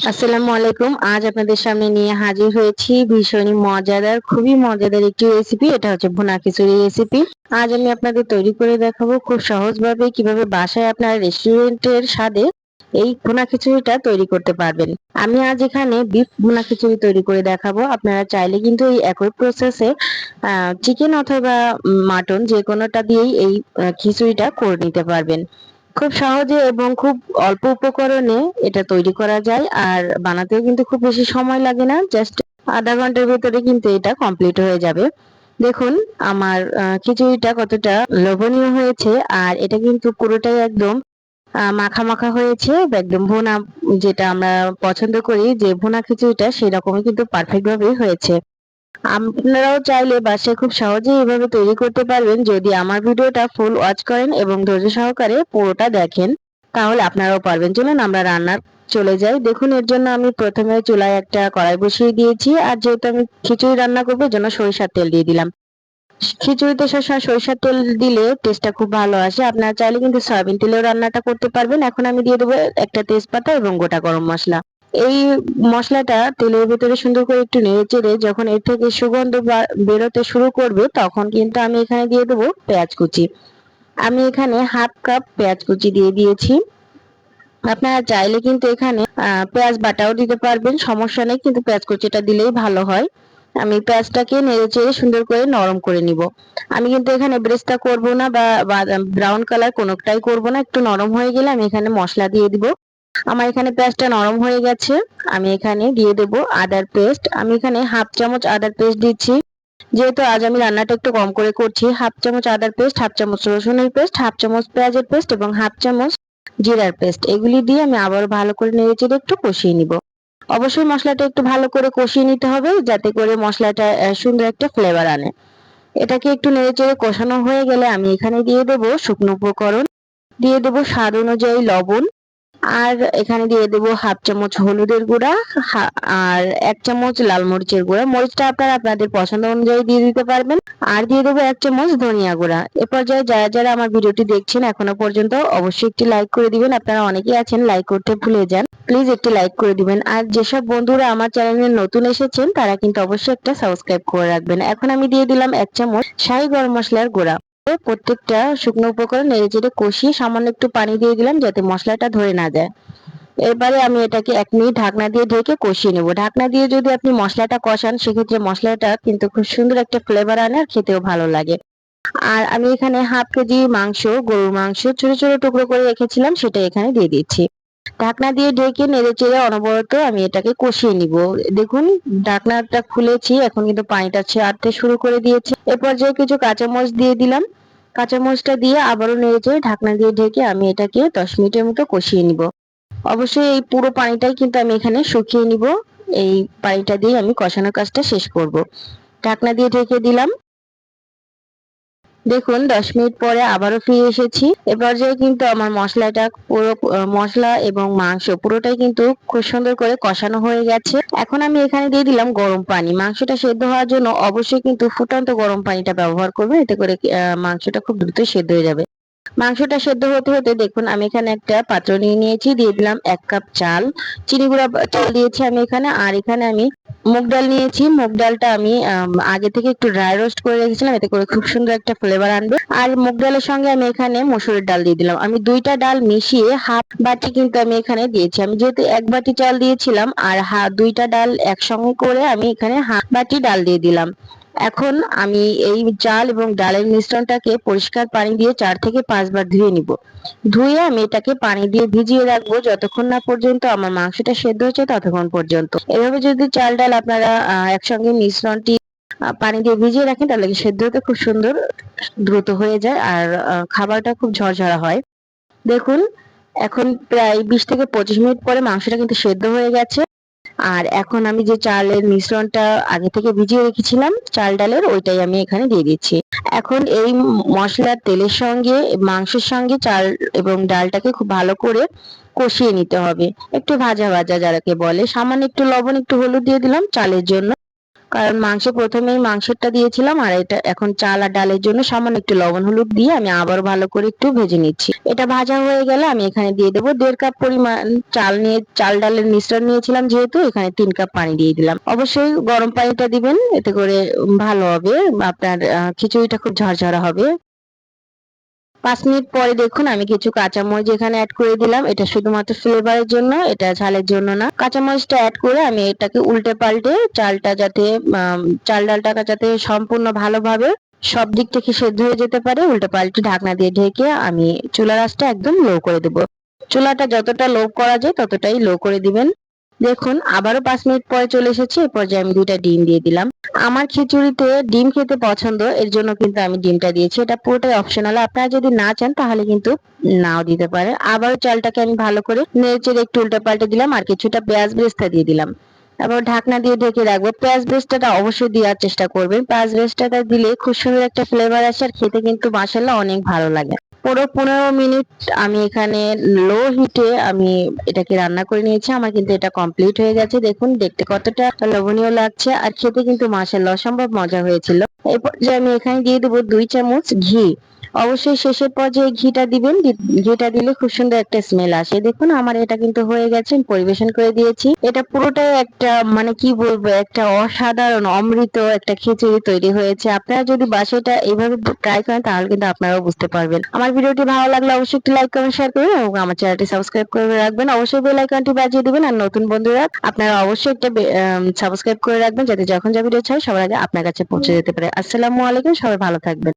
আসসালামু আলাইকুম। আজ আপনাদের সামনে নিয়ে হাজির হয়েছি ভীষণই মজাদার, খুবই মজাদার একটি রেসিপি এটা হচ্ছে ভুনা খিচুড়ি রেসিপি আজ আমি আপনাদের তৈরি করে দেখাবো খুব সহজভাবে কীভাবে বাসায় আপনার রেস্টুরেন্টের স্বাদে এই ভুনা খিচুড়িটা তৈরি করতে পারবেন। আমি আজ এখানে বিফ ভুনা খিচুড়ি তৈরি করে দেখাবো। আপনারা চাইলে কিন্তু এই একই প্রসেসে চিকেন অথবা মাটন যে কোনোটা দিয়েই এই খিচুড়িটা করে নিতে পারবেন। খুব সহজে এবং খুব অল্প উপকরণে এটা তৈরি করা যায়, আর বানাতেও কিন্তু খুব বেশি সময় লাগে না জাস্ট আধা ঘণ্টার ভেতরে কিন্তু এটা কমপ্লিট হয়ে যাবে। দেখুন, আমার খিচুড়িটা কতটা লোভনীয় হয়েছে, আর এটা কিন্তু পুরোটাই একদম মাখা মাখা হয়েছে, একদম ভুনা, যেটা আমরা পছন্দ করি, যে ভুনা খিচুড়িটা সেরকমই কিন্তু পারফেক্ট ভাবে হয়েছে। আপনারাও চাইলে বাসায় খুব সহজেই এভাবে তৈরি করতে পারবেন। যদি আমার ভিডিওটা ফুল ওয়াচ করেন এবং ধৈর্য সহকারে পুরোটা দেখেন, তাহলে আপনারাও পারবেন। চলুন আমরা রান্নার চলে যাই। দেখুন, এর জন্য আমি প্রথমে চুলায় একটা কড়াই বসিয়ে দিয়েছি। আর যেহেতু আমি খিচুড়ি রান্না করব জন্য সরিষার তেল দিয়ে দিলাম। খিচুড়িতে সবসময় সরিষার তেল দিলে টেস্টটা খুব ভালো আসে। আপনারা চাইলে কিন্তু সয়াবিন তেলেও রান্নাটা করতে পারবেন। এখন আমি দিয়ে দেবো একটা তেজপাতা এবং গোটা গরম মশলা। এই মশলাটা তেলের ভেতরে সুন্দর করে একটু নেড়ে চেড়ে যখন এর থেকে সুগন্ধ বেরোতে শুরু করবে, তখন কিন্তু আমি এখানে দিয়ে দেবো পেঁয়াজ কুচি। আমি এখানে হাফ কাপ পেঁয়াজ কুচি দিয়ে দিয়েছি। আপনারা চাইলে কিন্তু এখানে পেঁয়াজ বাটাও দিতে পারবেন, সমস্যা নেই, কিন্তু পেঁয়াজ কুচিটা দিলেই ভালো হয়। আমি পেঁয়াজটাকে নেড়ে চেড়ে সুন্দর করে নরম করে নিব। আমি কিন্তু এখানে ব্রেস্তা করব না বা ব্রাউন কালার কোনোটাই করব না, একটু নরম হয়ে গেলে আমি এখানে মশলা দিয়ে দিব। আমার এখানে পেঁয়াজটা নরম হয়ে গেছে। আমি এখানে দিয়ে দেব আদার পেস্ট। আমি এখানে হাফ চামচ আদার পেস্ট দিচ্ছি। যেহেতু আজ আমি রান্নাটা একটু কম করে করছি, হাফ চামচ আদার পেস্ট, হাফ চামচ রসুনের পেস্ট, হাফ চামচ পেঁয়াজের পেস্ট এবং হাফ চামচ জিরার পেস্ট। এগুলি দিয়ে আমি আবার ভালো করে নেড়ে চেড়ে একটু কষিয়ে নিব। অবশ্যই মশলাটা একটু ভালো করে কষিয়ে নিতে হবে, যাতে করে মশলাটা সুন্দর একটা ফ্লেভার আনে। এটাকে একটু নেড়ে চেড়ে কষানো হয়ে গেলে আমি এখানে দিয়ে দেবো শুকনো উপকরণ। দিয়ে দেবো স্বাদ অনুযায়ী লবণ। আর এখানে দিয়ে দেব হাফ চামচ হলুদের গুঁড়া আর এক চামচ লাল মরিচের গুঁড়া। মরিচটা আপনারা আপনাদের পছন্দ অনুযায়ী দিয়ে দিতে পারবেন। আর দিয়ে দেবো এক চামচ ধনিয়া গুঁড়া। এ পর্যায়ে যারা যারা আমার ভিডিওটি দেখছেন এখনও পর্যন্ত অবশ্যই একটি লাইক করে দিবেন। আপনারা অনেকেই আছেন, লাইক করতে ভুলে যান। প্লিজ একটি লাইক করে দিবেন। আর যেসব বন্ধুরা আমার চ্যানেলে নতুন এসেছেন, তারা কিন্তু অবশ্যই একটা সাবস্ক্রাইব করে রাখবেন। এখন আমি দিয়ে দিলাম এক চামচ শাহি গরম মশলার গুঁড়া। প্রত্যেকটা শুকনো উপকরণ নেড়ে চেড়ে কষিয়ে সামান্য একটু পানি দিয়ে দিলাম যাতে মশলাটা ধরে না যায়। এবারে আমি এটাকে এক মিনিট ঢাকনা দিয়ে ঢেকে কষিয়ে নেব। ঢাকনা দিয়ে যদি আপনি মশলাটা কষান, সেক্ষেত্রে মশলাটা কিন্তু খুব সুন্দর একটা ফ্লেভার আনে আর খেতেও ভালো লাগে। আর আমি এখানে হাফ কেজি মাংস, গরুর মাংস ছোট ছোট টুকরো করে রেখেছিলাম, সেটা এখানে দিয়ে দিচ্ছি। ঢাকনা দিয়ে ঢেকে নেড়ে চেড়ে অনবরত আমি এটাকে কষিয়ে নিব। দেখুন, ঢাকনাটা খুলেছি, এখন কিন্তু পানিটা ছাড়তে শুরু করে দিয়েছে। এ পর্যায়ে কিছু কাঁচামরিচ দিয়ে দিলাম। কাঁচামরিচটা দিয়ে আবারও নেড়ে ঢাকনা দিয়ে ঢেকে আমি এটাকে দশ মিনিটের মতো কষিয়ে নিব। অবশ্যই এই পুরো পানিটাই কিন্তু আমি এখানে শুকিয়ে নিব। এই পানিটা দিয়ে আমি কষানোর কাজটা শেষ করব। ঢাকনা দিয়ে ঢেকে দিলাম। দেখুন, দশ মিনিট পরে আবারও ফিরে এসেছি। এ পর্যায়ে কিন্তু আমার মশলাটা পুরো মশলা এবং মাংস পুরোটাই কিন্তু খুব সুন্দর করে কষানো হয়ে গেছে। এখন আমি এখানে দিয়ে দিলাম গরম পানি। মাংসটা সেদ্ধ হওয়ার জন্য অবশ্যই কিন্তু ফুটন্ত গরম পানিটা ব্যবহার করবেন। এতে করে মাংসটা খুব দ্রুত সেদ্ধ হয়ে যাবে। মাংসটা সেদ্ধ হতে হতে দেখুন, আমি এখানে একটা পাত্র নিয়ে নিয়েছি। দিয়ে দিলাম এক কাপ চাল। চিনি গুঁড়া, চাল দিয়েছি আমি এখানে। আর এখানে আমি মুগ ডাল নিয়েছি। মুগ ডালটা আমি আগে থেকে একটু ড্রাই রোস্ট করে রেখেছিলাম। এতে করে খুব সুন্দর একটা ফ্লেভার আনবে। আর মুগ ডালের সঙ্গে আমি এখানে মসুরের ডাল দিয়ে দিলাম। আমি দুইটা ডাল মিশিয়ে হাফ বাটি কিন্তু আমি এখানে দিয়েছি। আমি যেহেতু এক বাটি চাল দিয়েছিলাম, আর দুইটা ডাল একসঙ্গে করে আমি এখানে হাফ বাটি ডাল দিয়ে দিলাম। এখন আমি এই চাল এবং ডালের মিশ্রণটাকে পরিষ্কার পানি দিয়ে চার থেকে পাঁচবার ধুয়ে নিব। ধুয়ে আমি এটাকে পানি দিয়ে ভিজিয়ে রাখব। যতক্ষণ না পর্যন্ত আমার মাংসটা সেদ্ধ হচ্ছে ততক্ষণ পর্যন্ত। এভাবে যদি চাল ডাল আপনারা একসঙ্গে মিশ্রণটি পানি দিয়ে ভিজিয়ে রাখেন, তাহলে সেদ্ধ হতে খুব সুন্দর, দ্রুত হয়ে যায় আর খাবারটা খুব ঝরঝরা হয়। দেখুন, এখন প্রায় বিশ থেকে পঁচিশ মিনিট পরে মাংসটা কিন্তু সেদ্ধ হয়ে গেছে। আর এখন আমি যে চালের মিশ্রণটা আগে থেকে ভিজিয়ে রেখেছিলাম, চাল ডালের, ওইটাই আমি এখানে দিয়ে দিচ্ছি। এখন এই মশলার তেলের সঙ্গে, মাংসের সঙ্গে চাল এবং ডালটাকে খুব ভালো করে কষিয়ে নিতে হবে। একটু ভাজা ভাজা যারাকে বলে, সামান্য একটু লবণ, একটু হলুদ দিয়ে দিলাম চালের জন্য। কারণ মাংস প্রথমেই মাংসটা দিয়েছিলাম আর এটা এখন চাল আর ডালের জন্য সামান্য একটু লবণ হলুদ দিয়ে আমি আবার ভালো করে একটু ভেজে নিচ্ছি। এটা ভাজা হয়ে গেলে আমি এখানে দিয়ে দেবো দেড় কাপ পরিমাণ চাল নিয়ে, চাল ডালের মিশ্রণ নিয়েছিলাম যেহেতু এখানে তিন কাপ পানি দিয়ে দিলাম। অবশ্যই গরম পানিটা দিবেন, এতে করে ভালো হবে, আপনার খিচুড়িটা খুব ঝরঝরা হবে। পাঁচ মিনিট পরে দেখুন আমি কিছু কাঁচামরিচ এখানে অ্যাড করে দিলাম। এটা শুধুমাত্র ফ্লেভারের জন্য, এটা ঝালের জন্য না। কাঁচামরিচটা অ্যাড করে আমি এটাকে উল্টে পাল্টে চালটা যাতে চাল ডালটা যাতে সম্পূর্ণ ভালোভাবে সব দিক থেকে সেদ্ধ হয়ে যেতে পারে, উল্টে পাল্টে ঢাকনা দিয়ে ঢেকে আমি চুলার আঁচটা একদম লো করে দেবো। চুলাটা যতটা লো করা যায় ততটাই লো করে দিবেন। দেখুন, আবারও পাঁচ মিনিট পরে চলে এসেছে এই পর্যায়ে আমি দুইটা ডিম দিয়ে দিলাম। আমার খিচুড়িতে ডিম খেতে পছন্দ, এর জন্য কিন্তু আমি ডিমটা দিয়েছি। এটা পুরোটাই অপশনাল আপনারা যদি না চান তাহলে কিন্তু নাও দিতে পারেন। আবারও চালটাকে আমি ভালো করে নেড়েচেড়ে একটু উল্টে পাল্টে দিলাম আর কিছুটা পেঁয়াজ বেরেস্তা দিয়ে দিলাম। তারপর ঢাকনা দিয়ে ঢেকে রাখব। পেঁয়াজ বেরেস্তাটা অবশ্যই দেওয়ার চেষ্টা করবেন। পেঁয়াজ বেরেস্তাটা দিলে খুব সুন্দর একটা ফ্লেভার আসে আর খেতে কিন্তু মাসাল্লাহ অনেক ভালো লাগে। পুরো পনেরো মিনিট আমি এখানে লো হিটে আমি এটাকে রান্না করে নিয়েছি। আমার কিন্তু এটা কমপ্লিট হয়ে গেছে। দেখুন, দেখতে কতটা লোভনীয় লাগছে। আর খেতে কিন্তু মাসাল্লাহ অসম্ভব মজা হয়েছিল। এরপর যে আমি এখানে দিয়ে দেবো দুই চামচ ঘি। অবশ্যই শেষের পর্যায়ে ঘিটা দিবেন। ঘিটা দিলে খুব সুন্দর একটা স্মেল আসে। দেখুন, আমার এটা কিন্তু হয়ে গেছে পরিবেশন করে দিয়েছি। এটা পুরোটাই একটা মানে কি বলব, একটা অসাধারণ, অমৃত একটা খিচুড়ি তৈরি হয়েছে। আপনারা যদি বাসাটা এইভাবে ট্রাই করেন, তাহলে কিন্তু আপনারাও বুঝতে পারবেন। আমার ভিডিওটি ভালো লাগলে অবশ্যই একটি লাইক কমেন্ট শেয়ার করবেন এবং আমার চ্যানেলটি সাবস্ক্রাইব করে রাখবেন। অবশ্যই বেল আইকনটি বাজিয়ে দিবেন। আর নতুন বন্ধুরা, আপনারা অবশ্যই একটা সাবস্ক্রাইব করে রাখবেন, যাতে যখন যা ভিডিও চাই সবার আগে আপনার কাছে পৌঁছে যেতে পারে। আসসালামু আলাইকুম, সবাই ভালো থাকবেন।